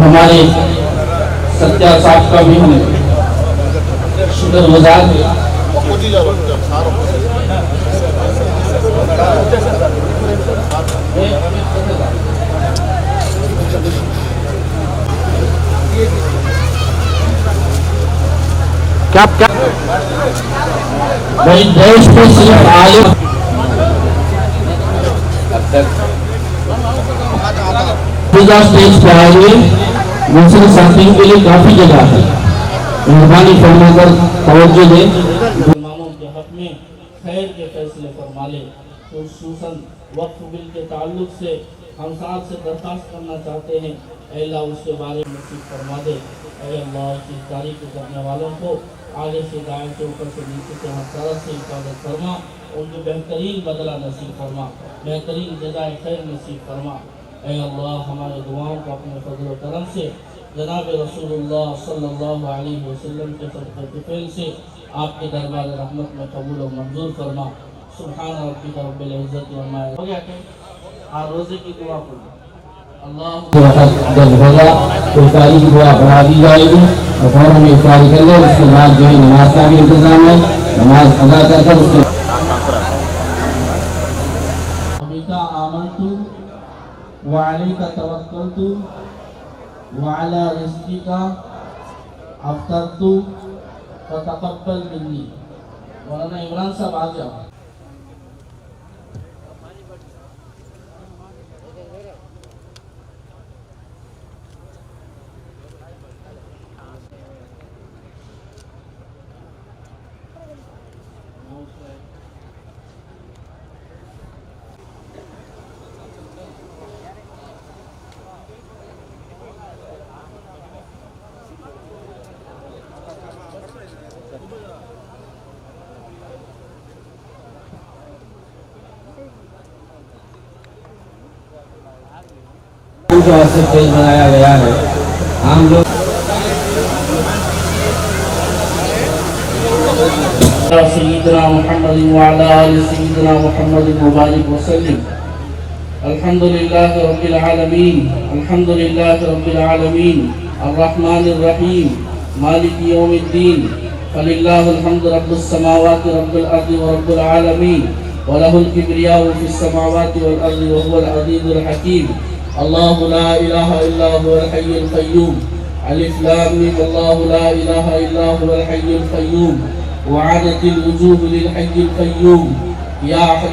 ہمارے ستیا صاحب کا بھی ہم شکر گزار دیش صرف عالم۔ اسٹیج پہ محسن ساتھیوں کے لیے کافی جگہ ہے۔ مہربانی فرما کر توجہ دیں۔ اماموں کے حق میں خیر کے فیصلے فرما لیں۔ خصوصاً وقت بل کے تعلق سے ہم ساتھ سے درخواست کرنا چاہتے ہیں۔ اے اللہ، اس کے بارے میں نصیب فرما دے۔ اے اللہ، اس کی تاریخ کرنے والوں کو آگے سے دائیں کے اوپر سے نیچے سے ہر طرف سے حفاظت فرما۔ ان کو بہترین بدلہ نصیب فرما۔ بہترین جزائے خیر نصیب فرما۔ اے اللہ، ہمارے دعاؤں کو اپنے فضل و کرم سے، جناب رسول اللہ صلی اللہ علیہ وسلم کے صدقہ فعل سے آپ کے دربار رحمت میں قبول و منظور فرما۔ سبحان ربک رب العزت عما ہو گیا کہ ہر روزے کی دعا پڑھو۔ اللہ ساری دعا بنا دی جائے گی۔ اور فوراً میں افطاری اس کے بعد جو ہے، نماز کا بھی انتظام ہے۔ نماز ادا کر کر اس کے وعليك توكلت وعلى رزقك أفطرت فتقبل مني. مولانا عمران صاحب آ ان کو ایسے پیج بنایا گیا ہے۔ ہم لوگ سیدنا محمد وعلى آل سيدنا محمد وبارك وسلم۔ الحمد لله رب العالمين الحمد لله رب العالمين الرحمن الرحيم مالك يوم الدين فلله الحمد رب السماوات رب الأرض ورب العالمين وله الكبرياء في السماوات والأرض وهو العزيز الحكيم الله لا إله إلا هو الحي القيوم ألف لام ميم الله لا إله إلا هو الحي القيوم وعادت الوجوه للحي القيوم يا أحد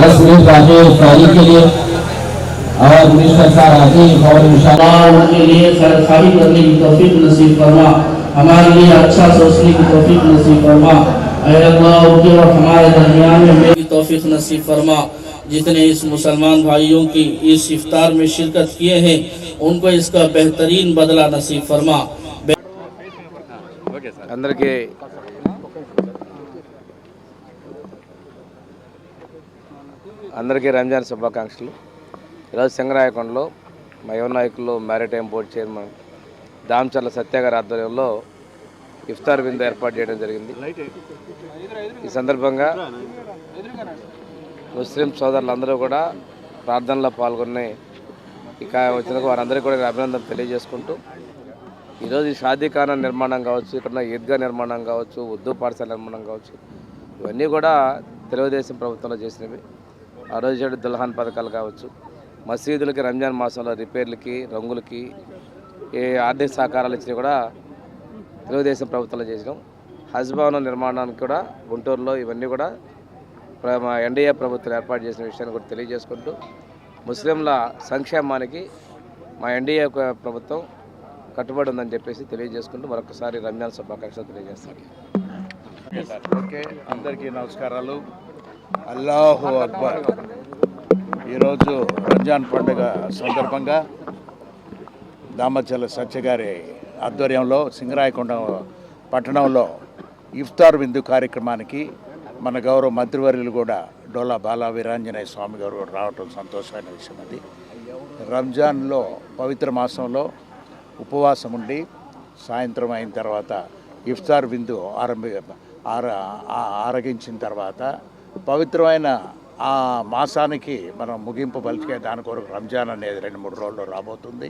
दस मिनट बाकी है इफ्तारी اور مصر سارا عظیم اور انشاءاللہ کے لیے سرکاری کرنے کی توفیق نصیب فرما۔ ہمارے لیے اچھا سوچنے کی توفیق نصیب فرما۔ اے اللہ اوکی اور ہمارے درمیان میں میری توفیق نصیب فرما۔ جتنے اس مسلمان بھائیوں کی اس افطار میں شرکت کیے ہیں ان کو اس کا بہترین بدلہ نصیب فرما۔ اندر کے అందరికీ రంజాన్ శుభాకాంక్షలు ఈరోజు సింగరాయకొండలో మా యువ నాయకులు మ్యారిటైమ్ బోర్డు చైర్మన్ దామచర్ల సత్యాగారి ఆధ్వర్యంలో ఇఫ్తార్ విందు ఏర్పాటు చేయడం జరిగింది. ఈ సందర్భంగా ముస్లిం సోదరులందరూ కూడా ప్రార్థనలో పాల్గొని ఇక వచ్చిన వారందరికీ కూడా అభినందన తెలియజేసుకుంటూ ఈరోజు ఈ షాదీఖానా నిర్మాణం కావచ్చు ఇక్కడ ఉన్న ఈద్గా నిర్మాణం కావచ్చు ఉర్దూ పాఠశాల నిర్మాణం కావచ్చు ఇవన్నీ కూడా తెలుగుదేశం ప్రభుత్వంలో చేసినవి. ఆ రోజు దుల్హాన్ పథకాలు కావచ్చు. మసీదులకి రంజాన్ మాసంలో రిపేర్లకి రంగులకి ఏ ఆర్థిక సహకారాలు ఇచ్చినవి కూడా తెలుగుదేశం ప్రభుత్వంలో చేసినాం. హజ్ భవనం నిర్మాణానికి కూడా గుంటూరులో ఇవన్నీ కూడా మా ఎన్డీఏ ప్రభుత్వం ఏర్పాటు చేసిన విషయాన్ని కూడా తెలియజేసుకుంటూ ముస్లింల సంక్షేమానికి మా ఎన్డీఏ ప్రభుత్వం కట్టుబడి ఉందని చెప్పేసి తెలియజేసుకుంటూ మరొకసారి రంజాన్ శుభాకాంక్షలు తెలియజేస్తాను ఓకే అందరికీ నమస్కారాలు. అల్లాహు అక్బర్. ఈరోజు రంజాన్ పండుగ సందర్భంగా దామచల్ల సత్యగారి ఆధ్వర్యంలో సింగరాయకొండ పట్టణంలో ఇఫ్తార్ విందు కార్యక్రమానికి మన గౌరవ మంత్రివర్యులు కూడా డోలా బాలా వీరాంజనేయ స్వామి గారు కూడా రావటం సంతోషమైన విషయం అది. రంజాన్లో పవిత్ర మాసంలో ఉపవాసం ఉండి సాయంత్రం అయిన తర్వాత ఇఫ్తార్ విందు ఆరంభ ఆర ఆరగించిన తర్వాత పవిత్రమైన ఆ మాసానికి మనం ముగింపు పలికే దాని కొరకు రంజాన్ అనేది రెండు మూడు రోజుల్లో రాబోతుంది.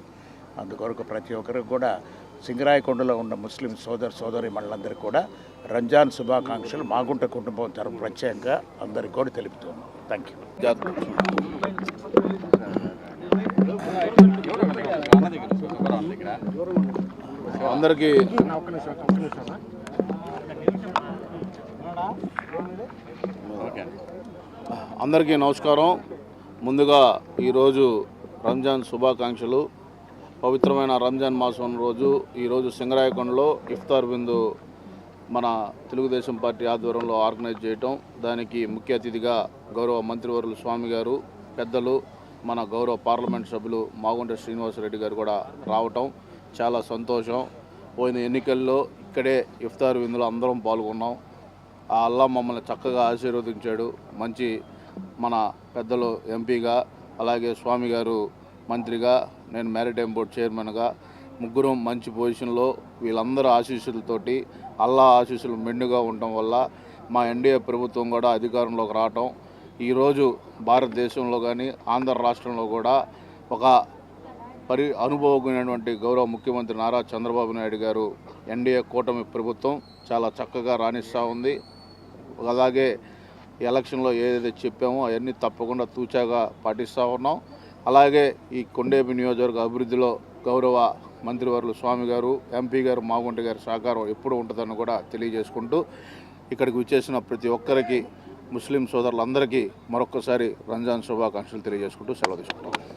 అందుకొరకు ప్రతి ఒక్కరికి కూడా సింగరాయకొండలో ఉన్న ముస్లిం సోదర సోదరి మళ్ళందరికీ కూడా రంజాన్ శుభాకాంక్షలు మాగుంట కుటుంబం తరపు ప్రత్యేకంగా అందరికీ కూడా తెలుపుతున్నాం. థ్యాంక్ యూ అందరికీ అందరికీ నమస్కారం. ముందుగా ఈరోజు రంజాన్ శుభాకాంక్షలు. పవిత్రమైన రంజాన్ మాసం రోజు ఈరోజు సింగరాయకొండలో ఇఫ్తార్ బిందు మన తెలుగుదేశం పార్టీ ఆధ్వర్యంలో ఆర్గనైజ్ చేయటం. దానికి ముఖ్య అతిథిగా గౌరవ మంత్రివర్యులు స్వామి గారు పెద్దలు మన గౌరవ పార్లమెంట్ సభ్యులు మాగుంట శ్రీనివాసరెడ్డి గారు కూడా రావటం. చాలా సంతోషం. పోయిన ఎన్నికల్లో ఇక్కడే ఇఫ్తార్ విందులో అందరం పాల్గొన్నాం. ఆ అల్లా మమ్మల్ని చక్కగా ఆశీర్వదించాడు. మంచి మన పెద్దలు ఎంపీగా అలాగే స్వామి గారు మంత్రిగా నేను మ్యారిటైమ్ బోర్డ్ చైర్మన్గా ముగ్గురం మంచి పొజిషన్లో వీళ్ళందరూ ఆశీస్సులతోటి అల్లా ఆశీస్సులు మెండుగా ఉండటం వల్ల మా ఎన్డీఏ ప్రభుత్వం కూడా అధికారంలోకి రావటం ఈరోజు భారతదేశంలో కానీ ఆంధ్ర రాష్ట్రంలో కూడా ఒక పరి అనుభవమైనటువంటి గౌరవ ముఖ్యమంత్రి నారా చంద్రబాబు నాయుడు గారు ఎన్డీఏ కూటమి ప్రభుత్వం చాలా చక్కగా రాణిస్తూ ఉంది. అలాగే ఎలక్షన్లో ఏదైతే చెప్పామో అవన్నీ తప్పకుండా తూచాగా పాటిస్తూ ఉన్నాం. అలాగే ఈ కొండేపి నియోజకవర్గ అభివృద్ధిలో గౌరవ మంత్రివర్లు స్వామి గారు ఎంపీ గారు మాగుంట గారి సహకారం ఎప్పుడు ఉంటుందని కూడా తెలియజేసుకుంటూ ఇక్కడికి వచ్చేసిన ప్రతి ఒక్కరికి ముస్లిం సోదరులందరికీ మరొక్కసారి రంజాన్ శుభాకాంక్షలు తెలియజేసుకుంటూ సెలవు తీసుకుంటాం